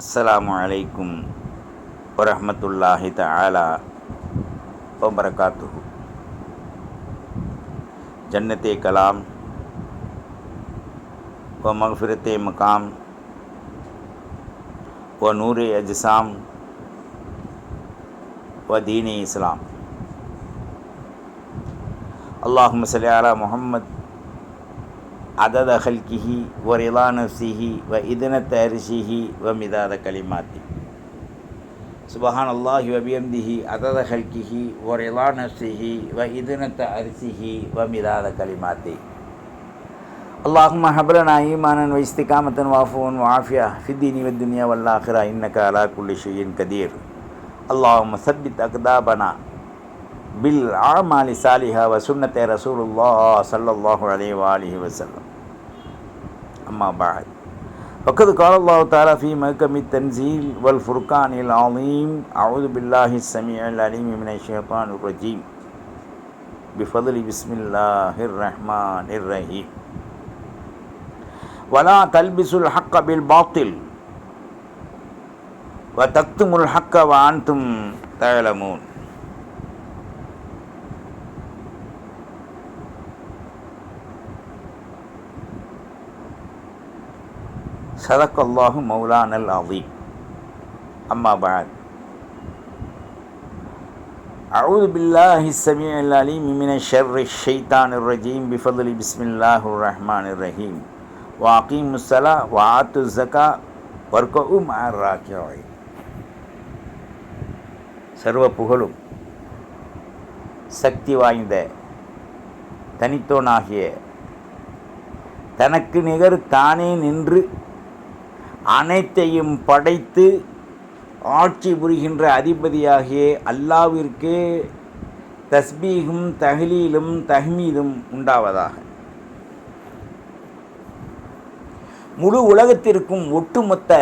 அஸ்ஸலாமு அலைக்கும் வரமத்துல்லாஹி தஆலா வபரகாத்துஹு. ஜன்னத்தே கலாம் வ மஃபிரத்தே மகாம் வ நூரே அஜ்சாம் வ தீனே இஸ்லாம். அல்லாஹும் சலி அலா முஹம்மத் عدد خلقه ورضا نفسه وإذنة عرشه ومداد كلماته. سبحان الله وبحمده عدد خلقه ورضا نفسه وإذنة عرشه ومداد كلماته. اللهم هب لنا إيمانا واستقامة وعفوا وعافية في الدين والدنيا والآخرة إنك على كل شيء قدير. اللهم ثبت أقدامنا بالأعمال الصالحة وسنة رسول الله صلى الله عليه وآله وسلم. أما بعد. وقد قال الله تعالى في محكم التنزيل والفرقان العظيم أعوذ بالله السميع العليم من الشيطان الرجيم. بفضل بسم الله الرحمن الرحيم. ولا تلبسوا الحق بالباطل. وتكتموا الحق وأنتم تعلمون. صدق الله مولانا العظيم أما بعد أعوذ بالله السميع العليم من الشر الشيطان الرجيم بفضل بسم الله الرحمن الرحيم وأقيموا الصلاة وآتوا الزكاة واركعوا مع الراكعين சர்வ புகழும் சக்தி வாய்ந்த தனித்தோனாகிய தனக்கு நிகர் தானே நின்று அனைத்தையும் படைத்து ஆட்சி புரிகின்ற அதிபதியாகிய அல்லாவிற்கே தஸ்பீகும் தஹ்லீலும் தஹ்மீதும் உண்டாவதாக. முழு உலகத்திற்கும் ஒட்டுமொத்த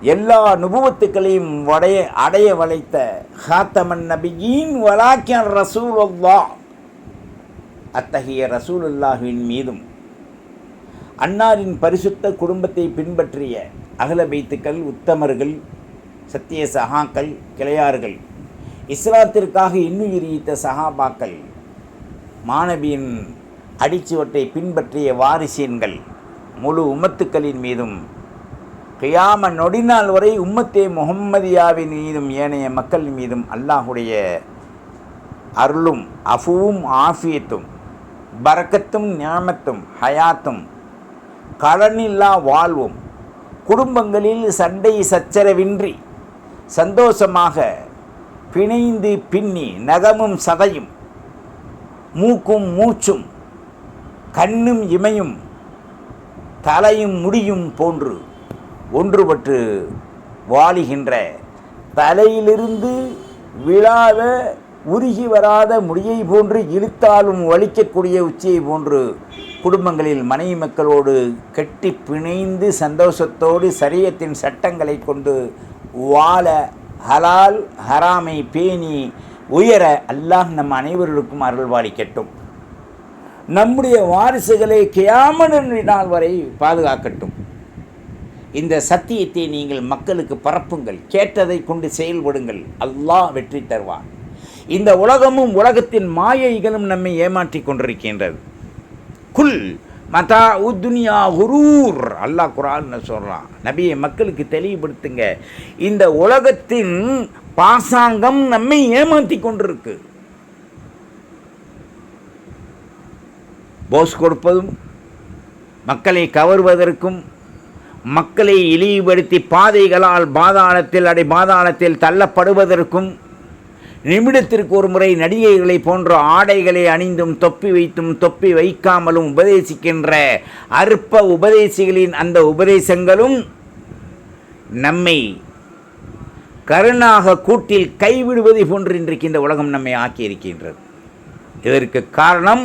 எல்லா நுபுவத்துக்களையும் வடைய அடைய வளைத்த ஹாத்தமன் நபியின் வலாக்கியன் ரசூல் அத்தகைய ரசூலுல்லாஹின் மீதும் அன்னாரின் பரிசுத்த குடும்பத்தை பின்பற்றிய அகல பைத்துக்கள் உத்தமர்கள் சத்திய சகாக்கள் கிளையார்கள் இஸ்லாத்திற்காக இன்னுயிரித்த சகாபாக்கள் மாணவியின் அடிச்சுவட்டை பின்பற்றிய வாரிசியன்கள் முழு உம்மத்துக்களின் மீதும் கியாம நொடிநாள் வரை உம்மத்தே முகம்மதியாவின் மீதும் ஏனைய மக்கள் மீதும் அல்லாஹுடைய அருளும் அஃபுவும் ஆஃபியத்தும் பரக்கத்தும் ஞாமத்தும் ஹயாத்தும் கடனில்லா வாழ்வும். குடும்பங்களில் சண்டை சச்சரவின்றி சந்தோஷமாக பிணைந்து பின்னி நகமும் சதையும் மூக்கும் மூச்சும் கண்ணும் இமையும் தலையும் முடியும் போன்று ஒன்றுபட்டு வாழுகின்ற தலையிலிருந்து விழாத உருகி வராத முடியை போன்று இழுத்தாலும் வலிக்கக்கூடிய உச்சியை போன்று குடும்பங்களில் மனைவி மக்களோடு கெட்டி பிணைந்து சந்தோஷத்தோடு சரியத்தின் சட்டங்களை கொண்டு வாழ ஹலால் ஹராமை பேணி உயர அல்லாஹ் நம் அனைவர்களுக்கும் அருள்வாளிக்கட்டும் நம்முடைய வாரிசுகளை கியாமன நாள் வரை பாதுகாக்கட்டும். இந்த சத்தியத்தை நீங்கள் மக்களுக்கு பரப்புங்கள். கேட்டதை கொண்டு செயல்படுங்கள். அல்லாஹ் வெற்றி தருவான். இந்த உலகமும் உலகத்தின் மாயைகளும் நம்மை ஏமாற்றி கொண்டிருக்கின்றது. குல் மதா உத்துனியா குரூர். அல்லாஹ் குரான்னு சொல்கிறான் நபியை மக்களுக்கு தெளிவுபடுத்துங்க. இந்த உலகத்தின் பாசாங்கம் நம்மை ஏமாற்றி கொண்டிருக்கு. போஸ் கொடுப்பதும் மக்களை கவர்வதற்கும் மக்களை இழிவுபடுத்தி பாதைகளால் பாதாளத்தில் அடை பாதாளத்தில் தள்ளப்படுவதற்கும் நிமிடத்திற்கு ஒரு முறை நடிகைகளை போன்ற ஆடைகளை அணிந்தும் தொப்பி வைத்தும் தொப்பி வைக்காமலும் உபதேசிக்கின்ற அற்ப உபதேசிகளின் அந்த உபதேசங்களும் நம்மை கருணாக கூட்டில் கைவிடுவதை போன்று இன்றைக்கு இந்த உலகம் நம்மை ஆக்கியிருக்கின்றது. இதற்கு காரணம்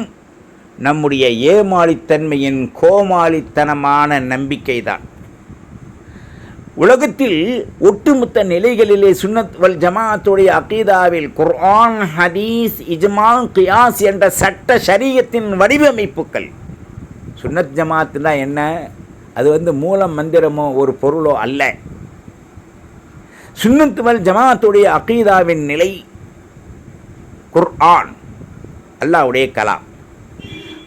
நம்முடைய ஏமாளித்தன்மையின் கோமாளித்தனமான நம்பிக்கைதான். உலகத்தில் ஒட்டுமொத்த நிலைகளிலே சுன்னத் வல் ஜமாத்துடைய அகீதாவில் குர்ஆன் ஹதீஸ் இஜ்மா கியாஸ் என்ற சட்ட சரீரத்தின் வடிவமைப்புகள். சுன்னத் ஜமாத்துனா என்ன? அது வந்து மூல மந்திரமோ ஒரு பொருளோ அல்ல. சுன்னத் வல் ஜமாத்துடைய அகீதாவின் நிலை குர்ஆன் அல்லாவுடைய கலாம்.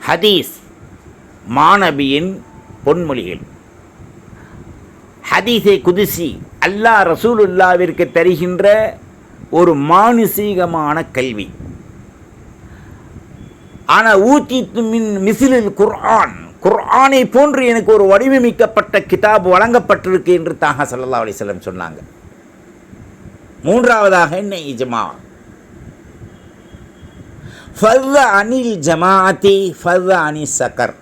ஹதீஸ் மாணவியின் பொன்மொழிகள். ஹதீஸை குதிசி அல்லாஹ் ரசூலுல்லாவிற்கு தருகின்ற ஒரு மானுசீகமான கல்வி. ஆனால் ஊத்தி மின் மிசிலில் குர்ஆன் குர்ஆனை போன்று எனக்கு ஒரு வடிவமைக்கப்பட்ட கிதாப் வழங்கப்பட்டிருக்கு என்று தாக சல்லா அலிஸ்லம் சொன்னாங்க. மூன்றாவதாக என்ன இஜ்மா? ஃபர்த அனில் ஜமாஅத்தி ஃபர்த அனி சக்கர்.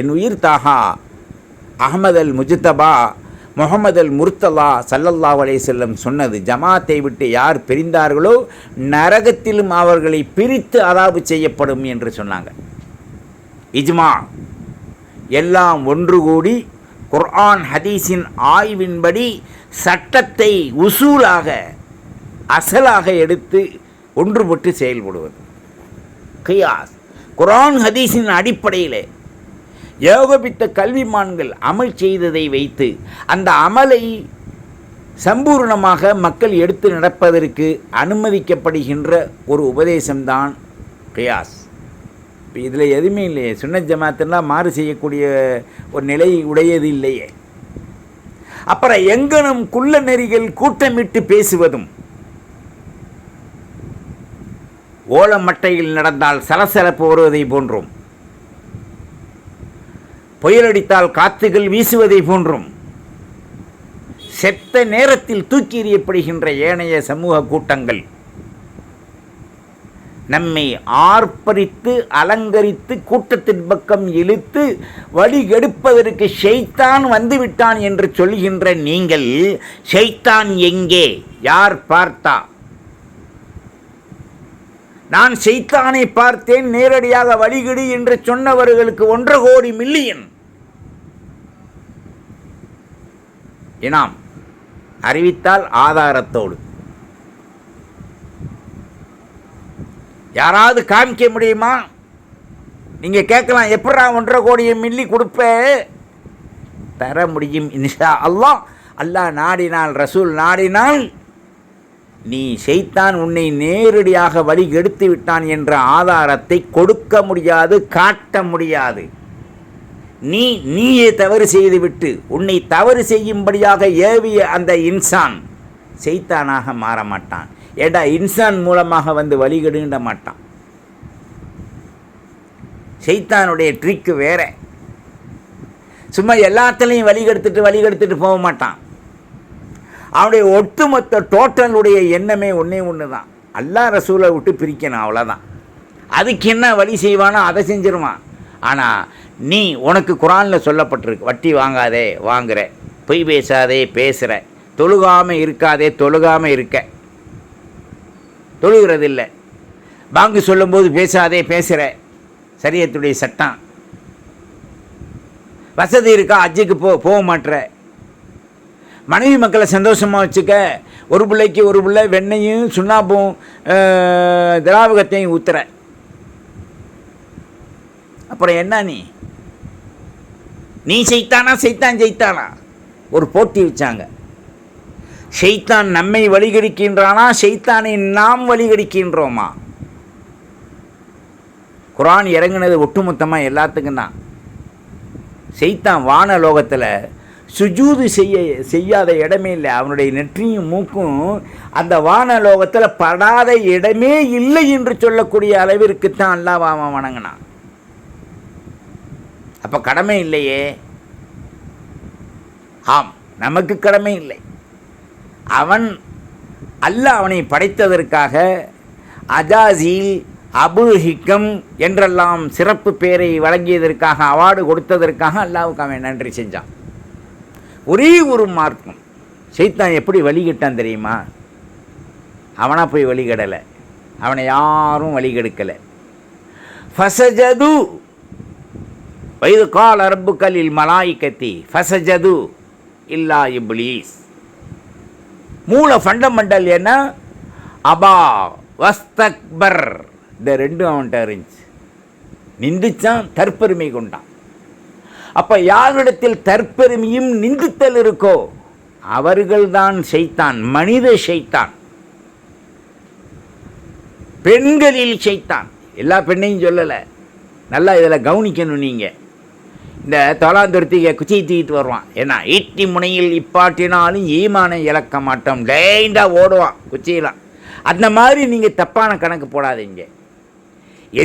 என் உயிர் தாகா அகமது அல் முஜித்தபா முகமது அல் முர்த்தலா சல்லல்லா செல்லம் சொன்னது ஜமாத்தை விட்டு யார் பிரிந்தார்களோ நரகத்திலும் அவர்களை பிரித்து அதாபு செய்யப்படும் என்று சொன்னாங்க. இஜ்மா எல்லாம் ஒன்று கூடி குர்ஆன் ஹதீஸின் ஆய்வின்படி சட்டத்தை உசூலாக அசலாக எடுத்து ஒன்றுபட்டு செயல்படுவது. கியாஸ் குரான் ஹதீஸின் அடிப்படையில் ஏகோபித்த கல்விமான்கள் அமல் செய்ததை வைத்து அந்த அமலை சம்பூர்ணமாக மக்கள் எடுத்து நடப்பதற்கு அனுமதிக்கப்படுகின்ற ஒரு உபதேசம்தான் கியாஸ். இப்போ இதில் எதுவுமே இல்லையே. சுன்ன ஜமாத்தெல்லாம் மாறு செய்யக்கூடிய ஒரு நிலை உடையது இல்லையே. அப்புறம் எங்கனும் குள்ள நெறிகள் கூட்டமிட்டு பேசுவதும் ஓலமட்டையில் நடந்தால் சலசலப்பு வருவதை போன்றும். புயலடித்தால் காத்துகள் வீசுவதை போன்றும். செத்த நேரத்தில் தூக்கி எறியப்படுகின்ற ஏனைய சமூக கூட்டங்கள். நம்மை ஆர்ப்பரித்து அலங்கரித்து கூட்டத்தின் பக்கம் இழுத்து வழிகெடுப்பதற்கு ஷெய்தான் வந்துவிட்டான் என்று சொல்கின்ற நீங்கள் ஷெய்தான் எங்கே? யார் பார்த்தா? நான் செய்தானை பார்த்தேன் நேரடியாக வழிகிடு என்று சொன்னவர்களுக்கு ஒன்றரை கோடி மில்லியன். இனாம் அறிவித்தால் ஆதாரத்தோடு. யாராவது காமிக்க முடியுமா? நீங்கள் கேட்கலாம் எப்படா ஒன்றரை கோடியை மில்லி கொடுப்ப? தர முடியும் இன்ஷா அல்லாஹ். அல்லாஹ் நாடினால் ரசூல் நாடினால் நீ செய்தான் உன்னை நேரடியாக வழி எடுத்து விட்டான் என்ற ஆதாரத்தை கொடுக்க முடியாது காட்ட முடியாது. நீ நீயே தவறு செய்துவிட்டு உன்னை தவறு செய்யும்படியாக ஏவிய அந்த இன்சான் செய்தானாக மாற மாட்டான். ஏடா இன்சான் மூலமாக வந்து வழிகெடுங்கிட மாட்டான்? செய்தானுடைய ட்ரிக்கு வேற. சும்மா எல்லாத்துலேயும் வழிகெடுத்துட்டு வழிகெடுத்துட்டு போக மாட்டான். அவனுடைய ஒட்டுமொத்த டோட்டலுடைய எண்ணமே ஒன்றே ஒன்று தான் அல்லா ரசூலை விட்டு பிரிக்கணும் அவ்வளோதான் அதுக்கு என்ன வழி செய்வானோ அதை செஞ்சிருவான். ஆனால் நீ உனக்கு குரானில் சொல்லப்பட்டிருக்கு வட்டி வாங்காதே வாங்குற. பொய் பேசாதே பேசுகிற தொழுகாமல் இருக்காதே தொழுகாமல் இருக்க. தொழுகிறதில்லை. பாங்கு சொல்லும்போது பேசாதே பேசுகிற சரியத்துடைய சட்டம். வசதி இருக்கா அஜிக்கு போ போக மாட்டுற மனைவி மக்களை சந்தோஷமாக வச்சுக்க ஒரு பிள்ளைக்கு ஒரு பிள்ளை வெண்ணையும் சுண்ணாப்பும் திராவகத்தையும் ஊத்துற. அப்புறம் என்ன நீ? நீ செய்தானா செய்தான் ஜெயித்தானா? ஒரு போட்டி வச்சாங்க. செய்தான் நம்மை வழிகடிக்கின்றானா செய்தானை நாம் வழிகடிக்கின்றோமா? குரான் இறங்குனது ஒட்டுமொத்தமாக எல்லாத்துக்கும் தான் செய்தான் வான லோகத்தில் சுஜூது செய்ய செய்யாத இடமே இல்லை. அவனுடைய நெற்றியும் மூக்கும் அந்த வானலோகத்தில் படாத இடமே இல்லை என்று சொல்லக்கூடிய அளவிற்கு தான் அல்லாஹ் அவன் வணங்கினான். அப்போ கடமை இல்லையே? ஆம் நமக்கு கடமை இல்லை. அவன் அல்லாஹ் அவனை படைத்ததற்காக அஜாசில் அபுல் ஹிக்கம் என்றெல்லாம் சிறப்பு பெயரை வழங்கியதற்காக அவார்டு கொடுத்ததற்காக அல்லாவுக்கு அவன் நன்றி செஞ்சான். ஒரே ஒரு மார்க்கம். சைத்தான் எப்படி வழிகட்டான் தெரியுமா? அவனாக போய் வழிகடலை. அவனை யாரும் வழிகெடுக்கலை. ஃபசஜது. வயது கால் அரபு கலில் மலாய்கத்தி ஃபசஜது இல்லா இப்ளீஸ் மூல ஃபண்டமெண்டல் என்ன? அபா வஸ்தக்பர். இந்த ரெண்டும் அவன்கிட்ட இருந்துச்சு. நின்றுச்சான் தற்பெருமை கொண்டான். அப்போ யாரிடத்தில் தற்பெருமையும் நிந்தித்தல் இருக்கோ அவர்கள்தான் செய்தான் மனித செய்தான் பெண்களில் செய்தான் எல்லா பெண்ணையும் சொல்லலை. நல்லா இதில் கவனிக்கணும் நீங்கள் இந்த தொலாந்துரத்திக குச்சியை தூக்கிட்டு வருவான். ஏன்னா ஈட்டி முனையில் இப்பாட்டினாலும் ஈமானை இழக்க மாட்டோம். டைண்டாக ஓடுவான் குச்சியெல்லாம். அந்த மாதிரி நீங்கள் தப்பான கணக்கு போடாதீங்க.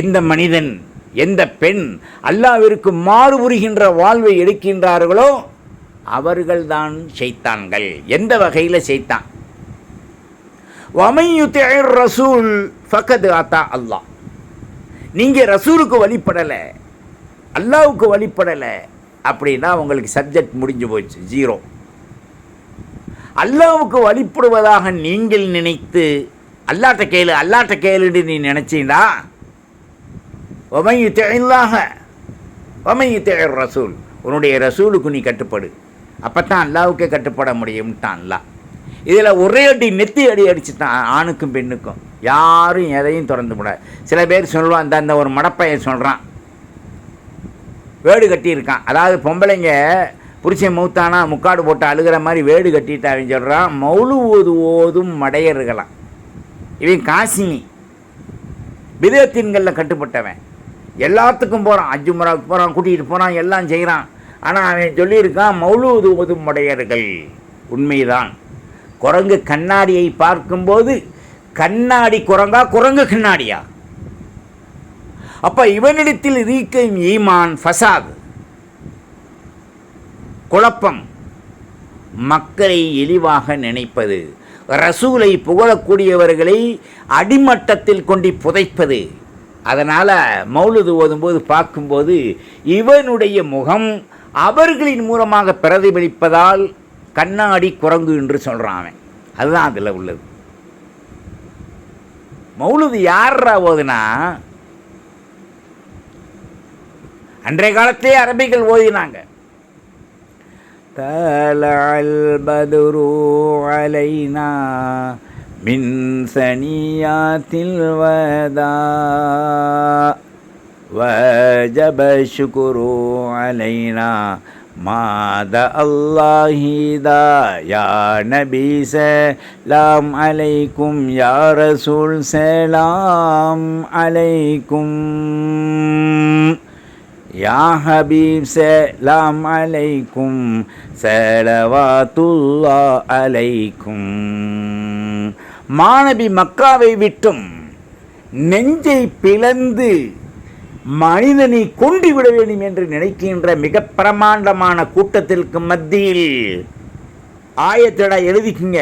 எந்த மனிதன் எந்த பெண் அல்லாவிற்கு மாறுபுரிகின்ற வாழ்வை எடுக்கின்றார்களோ அவர்கள்தான் செய்தான்கள் எந்த வகையில் செய்தான் வமையுத்தேர் ரசூல் ஃபக்கத் ஆத்தா அல்லாஹ். நீங்கள் ரசூலுக்கு வழிபடலை அல்லாவுக்கு வழிபடலை அப்படின்னா உங்களுக்கு சப்ஜெக்ட் முடிஞ்சு போச்சு ஜீரோ அல்லாவுக்கு வழிபடுவதாக நீங்கள் நினைத்து அல்லாட்ட கேளு அல்லாட்ட கேளுன்னு நீ நினைச்சீண்டா ஒமையு தேயில்லாக ஒமையு தேர் ரசூல் உன்னுடைய ரசூலுக்கு நீ கட்டுப்படு. அப்போ தான் அல்லாவுக்கே கட்டுப்பட முடியும்ட்டான் அல்லா இதில் ஒரே அடி நெத்தி அடி அடிச்சுட்டான் ஆணுக்கும் பெண்ணுக்கும். யாரும் எதையும் திறந்து விட சில பேர் சொல்லுவான் அந்த அந்த ஒரு மடப்பையன் சொல்கிறான் வேடு கட்டியிருக்கான். அதாவது பொம்பளைங்க புருஷன் மூத்தானா முக்காடு போட்டு அழுகிற மாதிரி வேடு கட்டிட்டாவின்னு சொல்கிறான் மௌலு ஓது ஓதும் மடையர்களாம். இவன் காசினி. விதத்தின்களில் கட்டுப்பட்டவன். எல்லாத்துக்கும் போகிறான் அஞ்சு போகிறான் கூட்டிகிட்டு போகிறான் எல்லாம் செய்கிறான் ஆனால் அவன் சொல்லியிருக்கான் மௌலூது ஓதும் உண்மைதான். குரங்கு கண்ணாடியை பார்க்கும்போது கண்ணாடி குரங்கா குரங்கு கண்ணாடியா? அப்போ இவனிடத்தில் இருக்கும் ஈமான் ஃபசாத். குழப்பம். மக்களை இழிவாக நினைப்பது. ரசூலை புகழக்கூடியவர்களை அடிமட்டத்தில் கொண்டு புதைப்பது. அதனால் மௌலுது ஓதும்போது பார்க்கும்போது இவனுடைய முகம் அவர்களின் மூலமாக பிரதிபலிப்பதால் கண்ணாடி குரங்கு என்று சொல்கிறான் அவன். அதுதான் அதில் உள்ளது. மௌலுது யாரா ஓதுனா? அன்றைய காலத்தே அரபிகள் ஓதினாங்க. தலல் பதுரு அலைனா من ثنيات الوداع وجب الشكر علينا ماذا الله دا يا نبي سلام عليكم يا رسول سلام عليكم يا حبيب سلام عليكم صلوات الله عليكم மாணவி மக்காவை விட்டும் நெஞ்சை பிளந்து மனிதனை கொண்டு விட வேண்டும் என்று நினைக்கின்ற மிக பிரமாண்டமான கூட்டத்திற்கு மத்தியில் ஆயத்தடா எழுதிக்குங்க.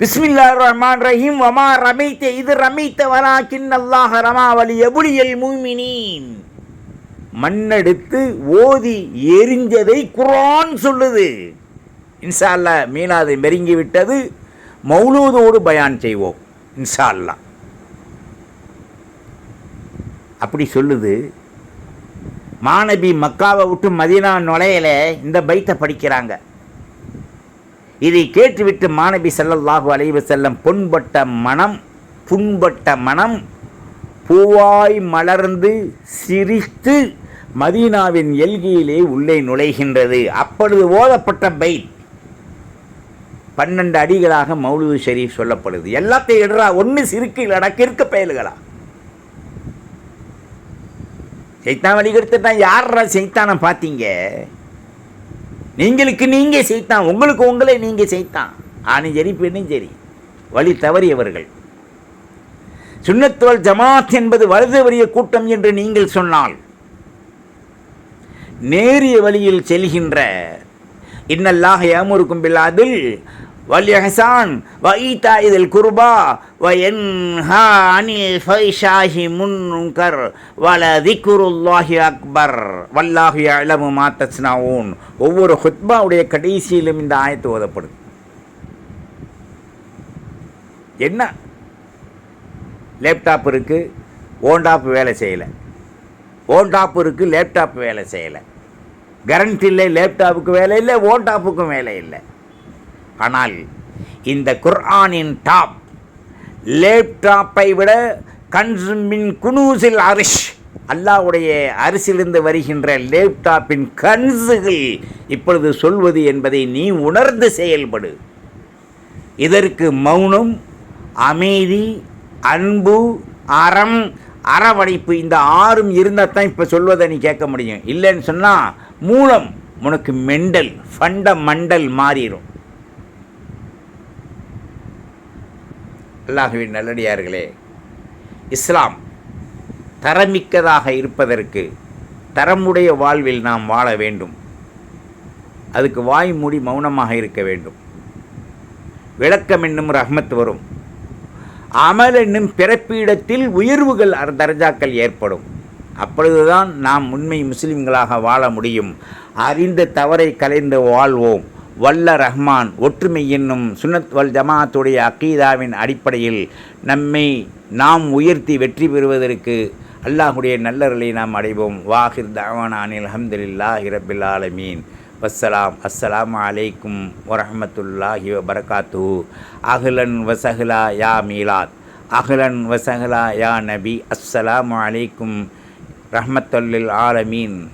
பிஸ்மில்லா ரஹ்மான் ரஹீம் வமா ரமைத்த இது ரமைத்த வராக்கின் அல்லாஹ் ரமாவலி எபுலியல் மூமினீன் மண்ணெடுத்து ஓதி எரிஞ்சதை குரான் சொல்லுது. இன்ஷா அல்லா மீனாதை மெருங்கி விட்டது மௌலூதோடு பயான் செய்வோம் இன்ஷா அல்லா அப்படி சொல்லுது மாணவி மக்காவை விட்டு மதீனா நுழையில இந்த பைத்தை படிக்கிறாங்க. இதை கேட்டுவிட்டு மாணவி செல்லல்லாஹு அலைவு செல்லம் பொன்பட்ட மனம் புண்பட்ட மனம் பூவாய் மலர்ந்து சிரித்து மதீனாவின் எல்கையிலே உள்ளே நுழைகின்றது. அப்பொழுது ஓதப்பட்ட பைத் பன்னெண்டு அடிகளாக மௌலூது ஷெரீஃப் சொல்லப்படுது. எல்லாத்தையும் எடுறா ஒன்று சிறுக்கு இல்லடா கிறுக்க பயலுகளா? சைத்தான் வழிகெடுத்துட்டான் யாரா சைத்தானை பார்த்தீங்க நீங்களுக்கு நீங்க செய்தான் உங்களுக்கு உங்களே நீங்கள் செய்தான் ஆணும் சரி பெண்ணும் சரி. வழி தவறியவர்கள். சுண்ணத்துவல் ஜமாத் என்பது வலுதவறிய கூட்டம் என்று நீங்கள் சொன்னால் நேரிய வழியில் செல்கின்ற இன்னல்லாக யாமுருக்கும் பில்லாதில் வல்யஹசான் வைத்தா இதில் குர்பா வயன்ஹா அனில் ஃபைஷாஹி முன்கர் வல திக்குருல்லாஹி அக்பர். வல்லாஹி அலமு மாத்தஸ்னாவூன் ஒவ்வொரு ஹுத்பாவுடைய கடைசியிலும் இந்த ஆயத்து ஓதப்படுது. என்ன? லேப்டாப் இருக்குது ஓண்டாப் வேலை செய்யலை. ஓண்டாப் இருக்குது லேப்டாப் வேலை செய்யலை. கரண்ட் இல்லை லேப்டாப்புக்கு வேலை இல்லை ஓண்டாப்புக்கும் வேலை இல்லை. ஆனால் இந்த குர்ஆனின் டாப் லேப்டாப்பை விட கன்சுமின் குனூசில் அரிஷ் அல்லாஹ்வுடைய அரிசிலிருந்து வருகின்ற லேப்டாப்பின் கன்சுகள் இப்பொழுது சொல்வது என்பதை நீ உணர்ந்து செயல்படு. இதற்கு மௌனம் அமைதி அன்பு அறம் அரவணைப்பு இந்த ஆறும் இருந்தால் தான் இப்போ சொல்வதை நீ கேட்க முடியும். இல்லைன்னு சொன்னால் மூலம் உனக்கு மெண்டல் ஃபண்டமண்டல் மாறிடும். அல்லாஹுவின் நல்லடியார்களே இஸ்லாம் தரமிக்கதாக இருப்பதற்கு தரமுடைய வாழ்வில் நாம் வாழ வேண்டும். அதுக்கு வாய் மூடி மௌனமாக இருக்க வேண்டும். விளக்கம் என்னும் ரஹ்மத் வரும். அமல் என்னும் பிறப்பிடத்தில் உயர்வுகள் அர் தர்ஜாக்கள் ஏற்படும். அப்பொழுதுதான் நாம் உண்மை முஸ்லிம்களாக வாழ முடியும். அறிந்த தவறை கலைந்து வாழ்வோம். வல்ல ரஹ்மான் ஒற்றுமை என்னும் சுன்னத் வல் ஜமாத்துடைய அக்கீதாவின் அடிப்படையில் நம்மை நாம் உயர்த்தி வெற்றி பெறுவதற்கு அல்லாஹுடைய நல்லர்களை நாம் அடைவோம். வாஹிர் தாவானில் அஹமதுல்லா ரபில் ஆலமீன். வஸ்ஸலாம். அஸ்ஸலாம் அலைக்கும் வரஹமத்துல்லாஹி வபரகாத்து அஹ்லன் வசஹ்லா யா மீலாத். அஹ்லன் வசஹ்லா யா நபி. அஸ்ஸலாம் அலைக்கும் ரஹமத்துல்லில் ஆலமீன்.